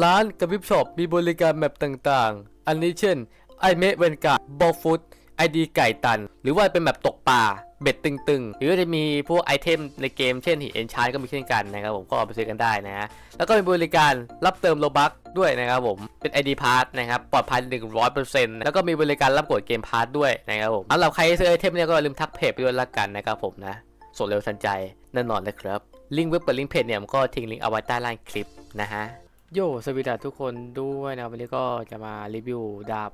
ร้านกับวิบช็อปมีบริการแมปต่างๆ อันนี้เช่น ไอเมะเวนการบอลฟุตไอดีไก่ตัน หรือว่าเป็นแบบตกปลาเบ็ดตึงๆ หรือจะมีพวกไอเทมในเกมเช่นหินเอนชานก็มีเช่นกันนะครับผมก็เอาไปซื้อกันได้นะฮะแล้วก็มีบริการรับเติมโลบัคด้วยนะครับผมเป็น ID p a s s นะครับปลอดภัย 100%แล้วก็มีบริการรับกดเกมพาร์ทด้วยนะครับผมสำหรับใครซื้อไอเทมเนี่ยก็อย่าลืมทักเพจไปด้วยละกันนะครับผมนะส่งเร็วทันใจแน่นอนเลยครับลิงก์เว็บเปิดลิงก์เพจเนี่ยผมก็ทิ้งลิงก์เอาไว้ใต้ล่างคลิปนะฮะ โยสวัสดีทุกคนด้วยนะวันนี้ก็จะมารีวิวดาบ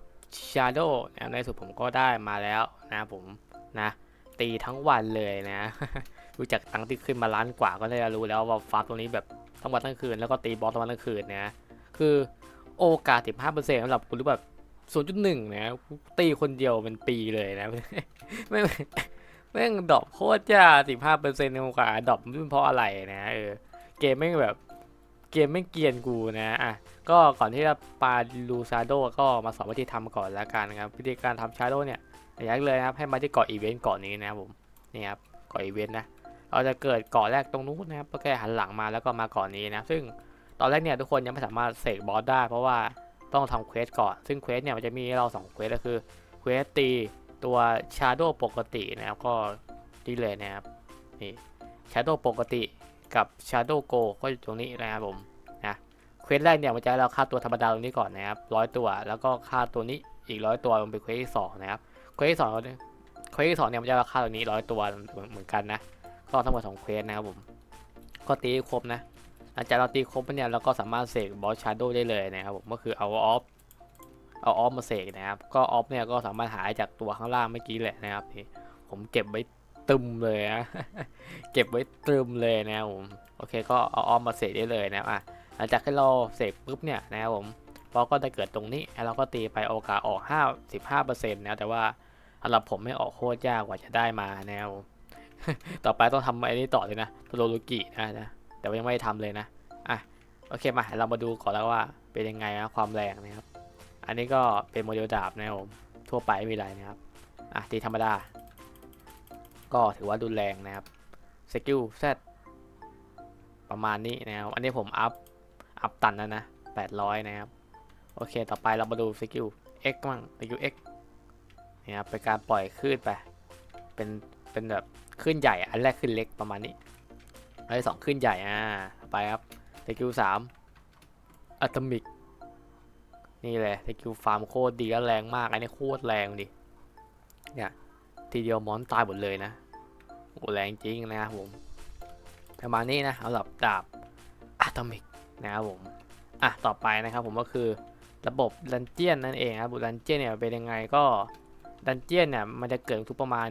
Shadow นะในสุดผมก็ได้มาแล้วนะผมนะ ตีทั้งวันเลยนะรู้จักตังที่ขึ้นมาล้านกว่าก็ได้รู้แล้วว่าฟาร์ตัวนี้แบบทั้งวันทั้งคืนแล้วก็ตีบอสทั้งวันทั้งคืนนะคือโอกาส 15%สำหรับคุณรู้แบบ0.1 นะ ตีคนเดียวเป็นปีเลยนะไม่งแม่งดรอปโคตรจ้า15%ในโอกาสดรอปไม่เพราะอะไรนะเออเกมแม่งแบบ เกมไม่เกียนกูนะอะก็ก่อนที่จะปาลูซาโดก็มาสอนวิธีทำก่อนแล้วกันครับวิธีการทำชาโดเนี่ยอย่างแรกเลยนะครับให้มาที่เกาะอีเวนต์เกาะนี้นะครับผมนี่ครับเกาะอีเวนต์นะเราจะเกิดเกาะแรกตรงนู้นนะครับก็แค่หันหลังมาแล้วก็มาเกาะนี้นะซึ่งตอนแรกเนี่ยทุกคนยังไม่สามารถเสกบอสได้ เพราะว่าต้องทำเควสก่อน ซึ่งเควสเนี่ยมันจะมีเราสองเควสก็คือเควสตีตัวชาโดปกตินะครับก็นี่เลยนะครับนี่ชาโดปกติ กับ Shadow Go ก็อยู่ตรงนี้นะครับผมนะเควสแรกเนี่ยมันจะให้เราฆ่าตัวธรรมดาตรงนี้ก่อนนะครับร้อยตัวแล้วก็ฆ่าตัวนี้อีกร้อยตัวมันเป็นเควสที่สองนะครับเควสที่สองเนี่ยเควสที่สองเนี่ยมันจะราฆ่าตัวนี้ร้อยตัวเหมือนกันนะก็ทั้งหมดสองเควสนะครับผมก็ตีครบนะหลังจากเราตีครบเนี่ยเราก็สามารถเสกบอสชาโดได้เลยนะครับผมก็คือเอาออฟเอาออฟมาเสกนะครับก็ออฟเนี่ยก็สามารถหายจากตัวข้างล่างเมื่อกี้แหละนะครับนี่ผมเก็บไว้ ตึมเลยนะเก็บไว้ตึมเลยนะผมโอเคก็เอาออมมาเสกได้เลยนะอะหลังจากที่เราเสกปุ๊บเนี่ยนะครับผมบอลก็จะเกิดตรงนี้แล้วเราก็ตีไปโอกาสออก5 15เปอร์เซ็นต์นะแต่ว่าสำหรับผมไม่ออกโคตรยากกว่าจะได้มานะครับต่อไปต้องทำไอ้นี้ต่อเลยนะโทโรลุกินะนะแต่ว่ายังไม่ได้ทำเลยนะอะโอเคมาเรามาดูก่อนแล้วว่าเป็นยังไงนะความแรงนะครับ อันนี้ก็เป็นโมเดลดาบนะครับผมทั่วไปไม่มีอะไรนะครับอะตีธรรมดา ก็ถือว่ารุนแรงนะครับสกิลแซประมาณนี้นะครับอันนี้ผมอัพอัพตันแล้วนะ800 นะครับ โอเค ต่อไปเรามาดูสกิล X บ้างสกิล X นี่ครับเป็นการปล่อยคลื่นไป เป็น เป็นแบบคลื่นใหญ่ อันแรกคลื่นเล็กประมาณนี้ อันที่สองคลื่นใหญ่ อ่า ต่อไปครับสกิลสามอะตอมิก นี่แหละสกิลฟาร์มโคตรดีและแรงมาก อันนี้โคตรแรงดิ เนี่ย ทีเดียวมอนตายหมดเลยนะโอ้แรงจริงนะครับผมประมาณนี้นะสำหรับดาบอะตอมิกนะครับผมอะต่อไปนะครับผมก็คือระบบดันเจียนนั่นเองครับดันเจียนเนี่ยเป็นยังไงก็ดันเจียนเนี่ยมันจะเกิดทุกประมาณ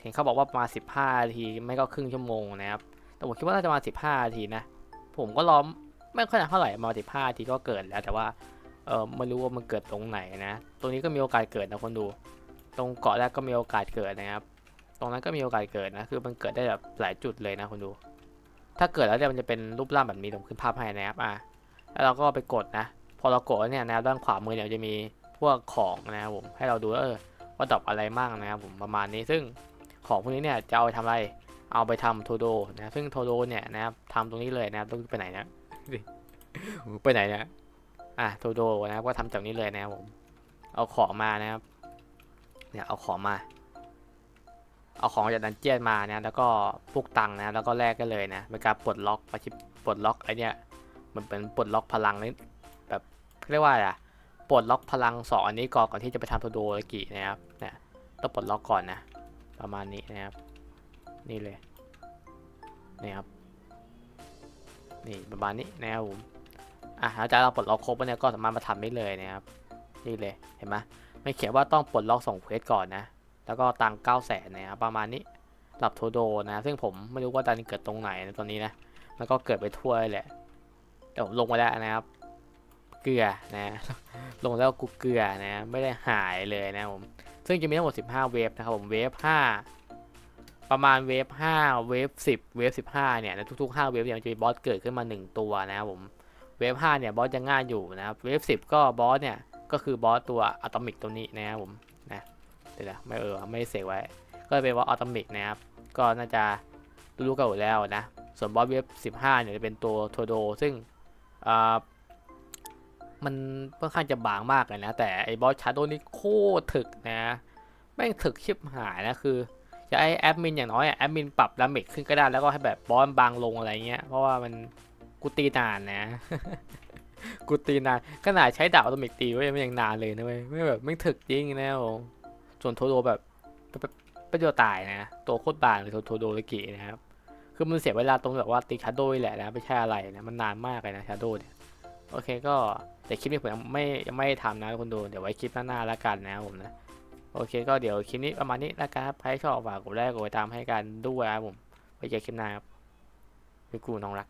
เห็นเขาบอกว่าประมาณ 15นาทีไม่ก็ครึ่งชั่วโมงนะครับแต่ผมคิดว่าน่าจะมา 15นาทีนะ ผมก็รอไม่ค่อยนานเท่าไหร่มา 15นาทีก็เกิดแล้ว แต่ว่าเออไม่รู้ว่ามันเกิดตรงไหนนะ ตรงนี้ก็มีโอกาสเกิดนะคนดู ตรงเกาะแรกก็มีโอกาสเกิดนะครับ ตรงนั้นก็มีโอกาสเกิดนะ คือมันเกิดได้แบบหลายจุดเลยนะคุณดู ถ้าเกิดแล้วเนี่ยมันจะเป็นรูปร่างแบบนี้ผมขึ้นภาพให้นะครับอะแล้วเราก็ไปกดนะ พอเรากดเนี่ยแนวด้านขวามือเนี่ยจะมีพวกของนะครับผม ให้เราดูว่าเออว่าดอปอะไรมั่งนะครับผมประมาณนี้ ซึ่งของพวกนี้เนี่ยจะเอาไปทำอะไร เอาไปทำโทโดนะ ซึ่งโทโดเนี่ยนะครับทำตรงนี้เลยนะครับต้องไปไหนนะไปไหนนี่ยอะโทโดนะครับก็ทำจากนี้เลยนะครับผม เอาของมานะครับ เนี่ยเอาของมา เอาของจากดันเจียนมานะแล้วก็พวกตังค์นะแล้วก็แลกกันเลยนะเป็นการปลดล็อกอาชิปปลดล็อกไอเนี้ยมันเป็นปลดล็อกพลังนี่แบบเรียกว่าอะไรอะปลดล็อกพลังสองอันนี้ก่อนก่อนที่จะไปทำโทโดรกินะครับเนี่ยต้องปลดล็อกก่อนนะ ประมาณนี้นะครับ นี่เลยนี่ครับนี่ประมาณนี้นะครับผมอะหลังจากเราปลดล็อกครบแล้วเนี่ยก็สามารถมาทำได้เลยนะครับนี่เลยเห็นไหม ไม่เขียนว่าต้องปลดล็อกส่งเควสก่อนนะ แล้วก็ตังเก้าแสนนะครับประมาณนี้หลับโทโดนะ ซึ่งผมไม่รู้ว่าดันเกิดตรงไหนนะตอนนี้นะ มันก็เกิดไปทั่วเลยแหละแต่ผมลงมาแล้วนะครับ เกลือนะ ลงแล้วกูเกลือนะ ไม่ได้หายเลยนะผม ซึ่งจะมีทั้งหมด 15 เวฟนะครับผม เวฟ 5 ประมาณเวฟ 5 เวฟ 10 เวฟ 15 เนี่ย ในทุกๆ 5 เวฟเนี่ยมันจะมีบอสเกิดขึ้นมา 1 ตัวนะครับผม เวฟ 5 เนี่ย บอสจะง่ายอยู่นะครับ เวฟ 10 ก็บอสเนี่ย ก็คือบอสตัวอะตอมิกตัวนี้นะครับผมนะเดี๋ยวไม่เออไม่เสกไว้ ก็เป็นว่าอะตอมิกนะครับ ก็น่าจะรู้ๆกันอยู่แล้วนะ ส่วนบอสเวฟ15เนี่ยจะเป็นตัวโทโด ซึ่งอ่ามันค่อนข้างจะบางมากเลยนะ แต่ไอ้บอสชาโดนี่โคตรถึกนะแม่งถึกชิบหายนะคือจะให้แอดมินอย่างน้อยแอดมินปรับดาเมจขึ้นก็ได้แล้วก็ให้แบบบอสบางลงอะไรเงี้ยเพราะว่ามันกูตีนานนะ กูตีนานขนาดใช้ดาบอัตโนมิกตีไว้ยังยังนานเลยนะเว้ยไม่แบบไม่ถึกจริงนะโอ้ส่วนโทโดแบบประโยชน์ตายนะตัวโคตรบางเลยโทโดเลกินะครับคือมันเสียเวลาตรงแบบว่าตีชาโดแหละนะไม่ใช่อะไรนะมันนานมากเลยนะชาโดเนี่ยโอเคก็แต่คลิปนี้ผมยังไม่ยังไม่ทำนะคนดูเดี๋ยวไว้คลิปหน้าๆแล้วกันนะครับผมนะโอเคก็เดี๋ยวคลิปนี้ประมาณนี้แล้วกันครับใครชอบฝากกดไลค์กดติดตามให้กันด้วยครับผมไว้เจอคลิปหน้าครับคือกูน้องรัก